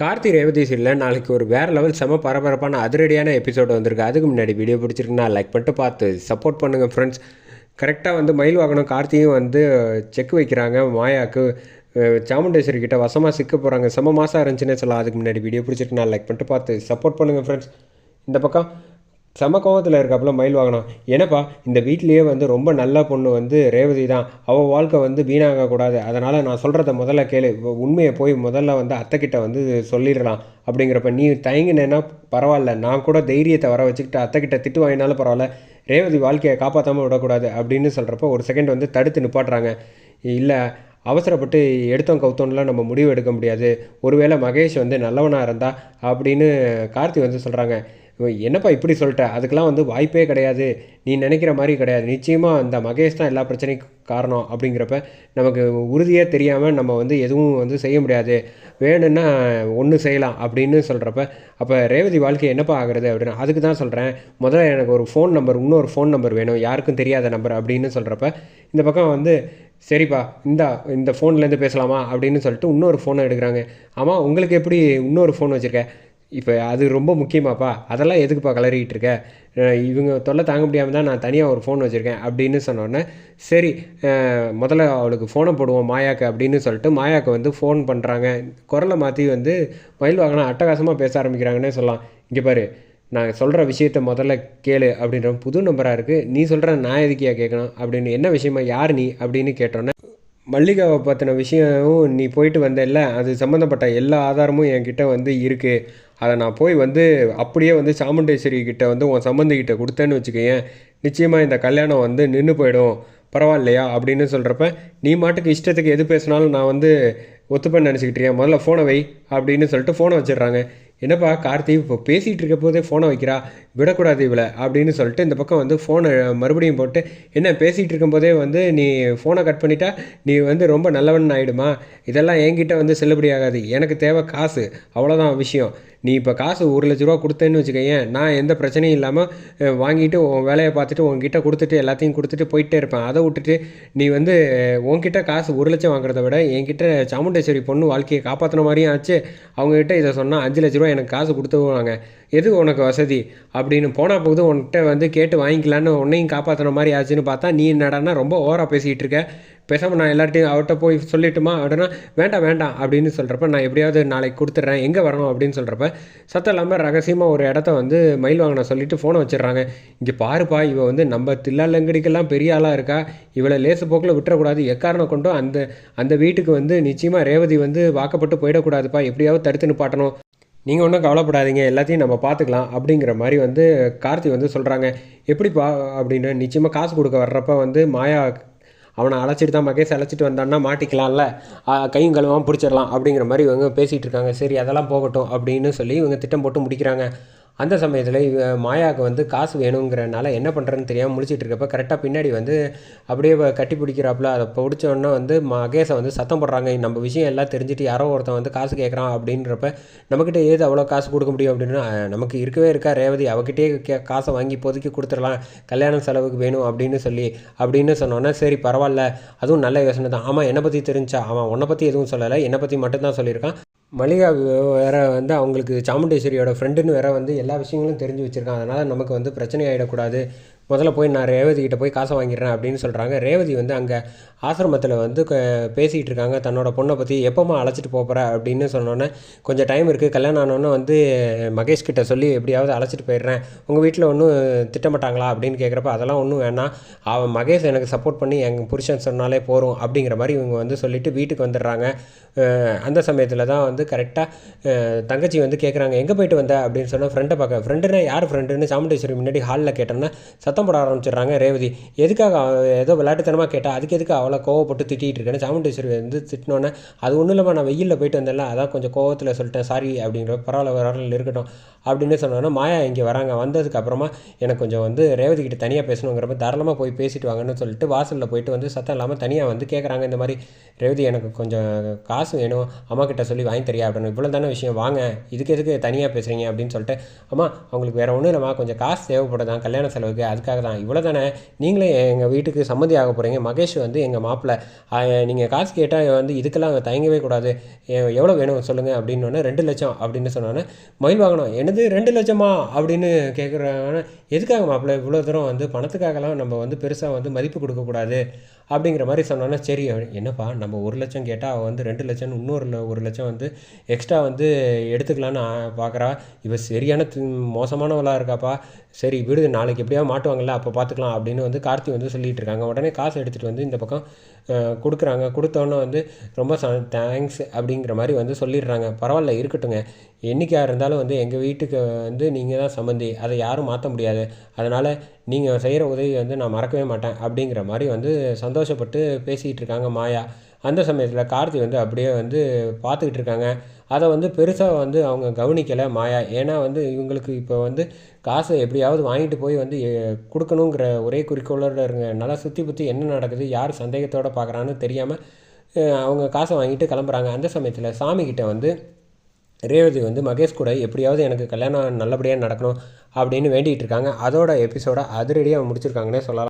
கார்த்தி ரேவதி சீரியலில் நாளைக்கு ஒரு வேறு லெவல் செம பரபரப்பான அதிரடியான எபிசோடு வந்திருக்கு. அதுக்கு முன்னாடி வீடியோ பிடிச்சிருக்குன்னா லைக் பண்ணிட்டு பார்த்து சப்போர்ட் பண்ணுங்கள் ஃப்ரெண்ட்ஸ் கரெக்டாக வந்து மயில் வாகனம் கார்த்தியும் வந்து செக் வைக்கிறாங்க. மாயாவுக்கு சாமுண்டேஸ்வரி கிட்ட வசமாக சிக்க போகிறாங்க செம மாதம் இருந்துச்சுன்னே சொல்லலாம். அதுக்கு முன்னாடி வீடியோ பிடிச்சிருக்குன்னா லைக் பண்ணிட்டு பார்த்து சப்போர்ட் பண்ணுங்கள் ஃப்ரெண்ட்ஸ் இந்த பக்கம் செம கோவத்தில் இருக்காப்புல மயில் வாகனம் ஏன்னப்பா இந்த வீட்லேயே வந்து ரொம்ப நல்ல பொண்ணு வந்து ரேவதி தான். அவள் வாழ்க்கை வந்து வீணாகக்கூடாது. அதனால் நான் சொல்கிறத முதல்ல கேளு. உண்மையை போய் முதல்ல வந்து அத்தைக்கிட்ட வந்து சொல்லிடலாம். அப்படிங்கிறப்ப நீ தயங்கினேன்னா பரவாயில்ல. நான் கூட தைரியத்தை வர வச்சுக்கிட்டு அத்தைக்கிட்ட திட்டு வாங்கினாலும் பரவாயில்ல. ரேவதி வாழ்க்கையை காப்பாற்றாமல் விடக்கூடாது. அப்படின்னு சொல்கிறப்ப ஒரு செகண்ட் வந்து தடுத்து நிப்பாட்டுறாங்க. இல்லை அவசரப்பட்டு எடுத்தோம் கவுத்தோம்லாம் நம்ம முடிவு எடுக்க முடியாது. ஒருவேளை மகேஷ் வந்து நல்லவனாக இருந்தா அப்படின்னு கார்த்தி வந்து சொல்கிறாங்க என்னப்பா இப்படி சொல்லிட்ட? அதுக்கெலாம் வந்து வாய்ப்பே கிடையாது. நீ நினைக்கிற மாதிரி கிடையாது. நிச்சயமாக அந்த மகேஷ் தான் எல்லா பிரச்சனைக்கும் காரணம் அப்படிங்கிறப்ப நமக்கு உறுதியாக தெரியாமல் நம்ம வந்து எதுவும் வந்து செய்ய முடியாது. வேணும்னா ஒன்று செய்யலாம் அப்படின்னு சொல்கிறப்ப அப்போ ரேவதி வாழ்க்கை என்னப்பா ஆகுறது அப்படின்னு அதுக்கு தான் சொல்கிறேன் முதல்ல எனக்கு ஒரு ஃபோன் நம்பர் இன்னொரு ஃபோன் நம்பர் வேணும். யாருக்கும் தெரியாத நம்பர் அப்படின்னு சொல்கிறப்ப இந்த பக்கம் வந்து சரிப்பா இந்தா இந்த ஃபோன்லேருந்து பேசலாமா அப்படின்னு சொல்லிட்டு இன்னொரு ஃபோனை எடுக்கிறாங்க. ஆமாம் உங்களுக்கு எப்படி இன்னொரு ஃபோன் வச்சுருக்க? இப்போ அது ரொம்ப முக்கியமாப்பா. அதெல்லாம் எதுக்குப்பா கலறிக்கிட்டு இருக்க? இவங்க தொல்லை தாங்க முடியாமல் தான் நான் தனியாக ஒரு ஃபோன் வச்சுருக்கேன் அப்படின்னு சொன்னோன்னே சரி முதல்ல அவளுக்கு ஃபோனை போடுவோம் மாயாக்கு அப்படின்னு சொல்லிட்டு மாயாக்கு வந்து ஃபோன் பண்ணுறாங்க குரலை மாற்றி வந்து மயில் வாகனம் அட்டகாசமாக பேச ஆரம்பிக்கிறாங்கன்னே சொல்லலாம். இங்கே பாரு நான் சொல்கிற விஷயத்த முதல்ல கேளு அப்படின்ற புது நம்பராக இருக்குது நீ சொல்கிற நான் எதுக்கியா கேட்கணும்? அப்படின்னு என்ன விஷயமா யார் நீ? அப்படின்னு கேட்டோன்னே மல்லிகாவை பற்றின விஷயமும் நீ போயிட்டு வந்தல்ல அது சம்மந்தப்பட்ட எல்லா ஆதாரமும் என்கிட்ட வந்து இருக்குது அதை நான் போய் வந்து அப்படியே வந்து சாமுண்டேஸ்வரி கிட்டே வந்து உன் சம்மந்திக்கிட்ட கொடுத்தேன்னு வச்சுக்கோங்க நிச்சயமாக இந்த கல்யாணம் வந்து நின்று போயிடும். பரவாயில்லையா? அப்படின்னு சொல்கிறப்ப நீ மாட்டுக்கு இஷ்டத்துக்கு எது பேசினாலும் நான் வந்து ஒத்துப்பேன்னு நினச்சிக்கிட்டியா முதல்ல ஃபோனை வை அப்படின்னு சொல்லிட்டு ஃபோனை வச்சிடுறாங்க. என்னப்பா கார்த்தி இப்போ பேசிகிட்டு இருக்க போதே ஃபோனை வைக்கிறா? விடக்கூடாது இவளை அப்படின்னு சொல்லிட்டு இந்த பக்கம் வந்து ஃபோனை மறுபடியும் போட்டு என்ன பேசிகிட்டு இருக்கும்போதே வந்து நீ ஃபோனை கட் பண்ணிட்டா நீ வந்து ரொம்ப நல்லவன் ஆகிடுமா இதெல்லாம் என்கிட்ட வந்து செல்லுபடி ஆகாது. எனக்கு தேவை காசு அவ்வளோதான் விஷயம். நீ இப்போ காசு ஒரு லட்ச ரூபா கொடுத்தேன்னு வச்சுக்கோயேன் நான் எந்த பிரச்சனையும் இல்லாமல் வாங்கிட்டு உன் வேலையை பார்த்துட்டு உன்கிட்ட கொடுத்துட்டு எல்லாத்தையும் கொடுத்துட்டு போயிட்டே இருப்பேன். அதை விட்டுட்டு நீ வந்து உன்கிட்ட காசு ஒரு லட்சம் வாங்குறத விட என்கிட்ட சாமுண்டேஸ்வரி பொண்ணு வாழ்க்கையை காப்பாற்றின மாதிரியும் ஆச்சு. அவங்ககிட்ட இதை சொன்னால் அஞ்சு லட்ச ரூபா எனக்கு காசு கொடுத்துருவாங்க எது உனக்கு வசதி? அப்படின்னு போனால் போகுது உன்கிட்ட வந்து கேட்டு வாங்கிக்கலான்னு உன்னையும் காப்பாற்றின மாதிரி ஆச்சுன்னு பார்த்தா நீ என்னடான்னா ரொம்ப ஓவராக பேசிகிட்டு இருக்க. பேசாமல் நான் எல்லார்ட்டையும் அவர்கிட்ட போய் சொல்லிட்டுமா? அப்படின்னா வேண்டாம் வேண்டாம் அப்படின்னு சொல்கிறப்ப நான் எப்படியாவது நாளைக்கு கொடுத்துட்றேன். எங்கே வரணும் அப்படின்னு சொல்கிறப்ப சத்தம் இல்லாமல் ரகசியமாக ஒரு இடத்த வந்து மயில் வாங்கின சொல்லிட்டு ஃபோனை வச்சிடுறாங்க. இங்கே பாருப்பா இவ வந்து நம்ம தில்லாலங்கடிக்கெல்லாம் பெரிய ஆளாக இருக்கா? இவளை லேசு போக்கில் விட்டுறக்கூடாது. எக்காரணம் கொண்டும் அந்த அந்த வீட்டுக்கு வந்து நிச்சயமாக ரேவதி வந்து வாக்கப்பட்டு போயிடக்கூடாதுப்பா. எப்படியாவது தடுத்து நிப்பாட்டணும். நீங்கள் ஒன்றும் கவலைப்படாதீங்க எல்லாத்தையும் நம்ம பார்த்துக்கலாம் அப்படிங்கிற மாதிரி வந்து கார்த்தி வந்து சொல்கிறாங்க எப்படிப்பா அப்படின்னு நிச்சயமாக காசு கொடுக்க வர்றப்ப வந்து மாயா அவனை அழைச்சிட்டு தான் மகேஷ் அழைச்சிட்டு வந்தான்னா மாட்டிக்கலாம்ல. கையும் கழுவாமல் பிடிச்சிடலாம் அப்படிங்கிற மாதிரி இவங்க பேசிகிட்டு இருக்காங்க. சரி அதெல்லாம் போகட்டும் அப்படின்னு சொல்லி இவங்க திட்டம் போட்டு முடிக்கிறாங்க. அந்த சமயத்தில் மாயாவுக்கு வந்து காசு வேணுங்கிறனால என்ன பண்ணுறதுன்னு தெரியாமல் முடிச்சிட்டு இருக்கப்ப கரெக்டாக பின்னாடி வந்து அப்படியே கட்டி பிடிக்கிறாப்புல. அதை பிடிச்சோன்னா வந்து மகேஷை வந்து சத்தம் போடுறாங்க. நம்ம விஷயம் எல்லாம் தெரிஞ்சுட்டு யாரோ ஒருத்தன் வந்து காசு கேட்குறான் அப்படின்றப்ப நம்மக்கிட்ட ஏது அவ்வளோ காசு கொடுக்க முடியும்? அப்படின்னா நமக்கு இருக்கவே இருக்கா ரேவதி? அவகிட்டே கே காசை வாங்கி இப்போதைக்கு கொடுத்துடலாம். கல்யாண செலவுக்கு வேணும் அப்படின்னு சொல்லி அப்படின்னு சொன்னோன்னே சரி பரவாயில்ல. அதுவும் நல்ல யோசனை தான். ஆமாம் என்னை பற்றி தெரிஞ்சா? அவன் உன்னை பற்றி எதுவும் சொல்லலை. என்னை பற்றி மட்டும்தான் சொல்லியிருக்கான். மல்லிகா வேற வந்து அவங்களுக்கு சாமுண்டேஸ்வரியோட ஃப்ரெண்டுன்னு வேற வந்து எல்லா விஷயங்களும் தெரிஞ்சு வச்சுருக்கான் அதனால் நமக்கு வந்து பிரச்சனை ஆகிடக்கூடாது முதல்ல போய் நான் ரேவதி கிட்ட போய் காசை வாங்கிடுறேன் அப்படின்னு சொல்கிறாங்க ரேவதி வந்து அங்கே ஆசிரமத்தில் வந்து பேசிகிட்டு இருக்காங்க. தன்னோட பொண்ணை பற்றி எப்போம்மா அழைச்சிட்டு போகிற அப்படின்னு சொன்னோன்னே கொஞ்சம் டைம் இருக்குது கல்யாணம் ஆனோன்னே வந்து மகேஷ் கிட்ட சொல்லி எப்படியாவது அழைச்சிட்டு போயிடுறேன். உங்கள் வீட்டில் ஒன்றும் திட்டமாட்டாங்களா அப்படின்னு கேட்குறப்ப அதெல்லாம் ஒன்றும் வேணாம். அவன் மகேஷ் எனக்கு சப்போர்ட் பண்ணி எங்கள் புருஷன் சொன்னாலே போகிறோம் அப்படிங்கிற மாதிரி இவங்க வந்து சொல்லிவிட்டு வீட்டுக்கு வந்துடுறாங்க. அந்த சமயத்தில் தான் வந்து கரெக்டாக தங்கச்சி வந்து கேட்குறாங்க எங்கே போயிட்டு வந்த? அப்படின்னு சொன்னால் ஃப்ரெண்டை பார்க்க ஃப்ரெண்டுனா யார் ஃப்ரெண்டுன்னு சாமுண்டேஸ்வரி முன்னாடி ஹாலில் கேட்டோன்னா சத்தம் போட ஆரம்பிச்சிடுறாங்க. ரேவதி எதுக்காக ஏதோ விளையாட்டுத்தனமாக கேட்டால் அதுக்கு எதுக்கு அவ்வளோ கோவப்பட்டு திட்டிகிட்டு இருக்கேன்னு சாமுண்டேஸ்வரி வந்து திட்டினோன்னே அது ஒன்றும் இல்லாமல் நான் வெயிலில் போயிட்டு வந்தேன்ல அதான் கொஞ்சம் கோவத்தில் சொல்லிட்டேன் சாரி அப்படிங்கிற பரவாயில்ல வரல இருக்கட்டும் அப்படின்னு சொன்னோன்னா மாயா இங்கே வராங்க. வந்ததுக்கு அப்புறமா எனக்கு கொஞ்சம் வந்து ரேவதி கிட்ட தனியாக பேசணுங்கிறப்ப தாராளமாக போய் பேசிட்டு வாங்கன்னு சொல்லிட்டு வாசலில் போயிட்டு வந்து சத்தம் இல்லாமல் தனியாக வந்து கேட்குறாங்க இந்த மாதிரி ரேவதி எனக்கு கொஞ்சம் காசு வேணும் அம்மா கிட்ட சொல்லி வாங்கி தரியா அப்படின்னு இவ்வளோ தானே விஷயம் வாங்க இதுக்கு எதுக்கு தனியாக பேசுகிறீங்க அப்படின்னு சொல்லிட்டு அம்மா அவங்களுக்கு வேறு ஒன்றும் இல்லைம்மா கொஞ்சம் காசு தேவைப்படுதான் கல்யாண செலவுக்கு அதுக்கு அதுக்காக தான். இவ்வளோ தானே? நீங்களே எங்கள் வீட்டுக்கு சம்மந்தி ஆக போகிறீங்க மகேஷ் வந்து எங்கள் மாப்பிள்ளை நீங்கள் காசு கேட்டால் வந்து இதுக்கெல்லாம் தயங்கவே கூடாது. எவ்வளோ வேணும் சொல்லுங்கள் அப்படின்னோடனே ரெண்டு லட்சம் அப்படின்னு சொன்னோன்னே மயில் வாங்கணும் என்னது ரெண்டு லட்சமா? அப்படின்னு கேட்குறாங்கன்னா எதுக்காக மாப்பிள்ளை இவ்வளோ தூரம் வந்து பணத்துக்காகலாம் நம்ம வந்து பெருசாக வந்து மதிப்பு கொடுக்கக்கூடாது அப்படிங்கிற மாதிரி சொன்னோன்னே சரி என்னப்பா நம்ம ஒரு லட்சம் கேட்டால் அவள் வந்து ரெண்டு லட்சம் இன்னொரு ஒரு லட்சம் வந்து எக்ஸ்ட்ரா வந்து எடுத்துக்கலான்னு பார்க்குறா இவள் சரியான மோசமானவளாக இருக்காப்பா. சரி விடுது நாளைக்கு எப்படியாவது மாட்டுவாங்கல்ல அப்போ பார்த்துக்கலாம் அப்படின்னு வந்து கார்த்தி வந்து சொல்லிகிட்டு இருக்காங்க. உடனே காசு எடுத்துகிட்டு வந்து இந்த பக்கம் கொடுக்குறாங்க. கொடுத்தோன்னே வந்து ரொம்ப தேங்க்ஸ் அப்படிங்கிற மாதிரி வந்து சொல்லிடுறாங்க. பரவாயில்ல இருக்கட்டுங்க என்றைக்காக இருந்தாலும் வந்து எங்கள் வீட்டுக்கு வந்து நீங்கள் தான் சம்மந்தி. அதை யாரும் மாற்ற முடியாது. அதனால் நீங்கள் செய்கிற உதவி வந்து நான் மறக்கவே மாட்டேன் அப்படிங்கிற மாதிரி வந்து சந்தோஷப்பட்டு பேசிக்கிட்டு இருக்காங்க மாயா. அந்த சமயத்தில் கார்த்தி வந்து அப்படியே வந்து பார்த்துக்கிட்டு இருக்காங்க. அதை வந்து பெருசாக வந்து அவங்க கவனிக்கலை மாயா. ஏன்னா வந்து இவங்களுக்கு இப்போ வந்து காசை எப்படியாவது வாங்கிட்டு போய் வந்து கொடுக்கணுங்கிற ஒரே குறிக்கோளோட இருங்கனால சுற்றி பற்றி என்ன நடக்குது யார் சந்தேகத்தோடு பார்க்குறான்னு தெரியாமல் அவங்க காசை வாங்கிட்டு கிளம்புறாங்க. அந்த சமயத்தில் சாமிக்கிட்ட வந்து ரேவதி வந்து மகேஷ் கூட எப்படியாவது எனக்கு கல்யாணம் நல்லபடியாக நடக்கணும் அப்படின்னு வேண்டிகிட்டு இருக்காங்க. அதோட எபிசோட அதிரடியாக முடிச்சிருக்காங்கன்னே சொல்லலாம்.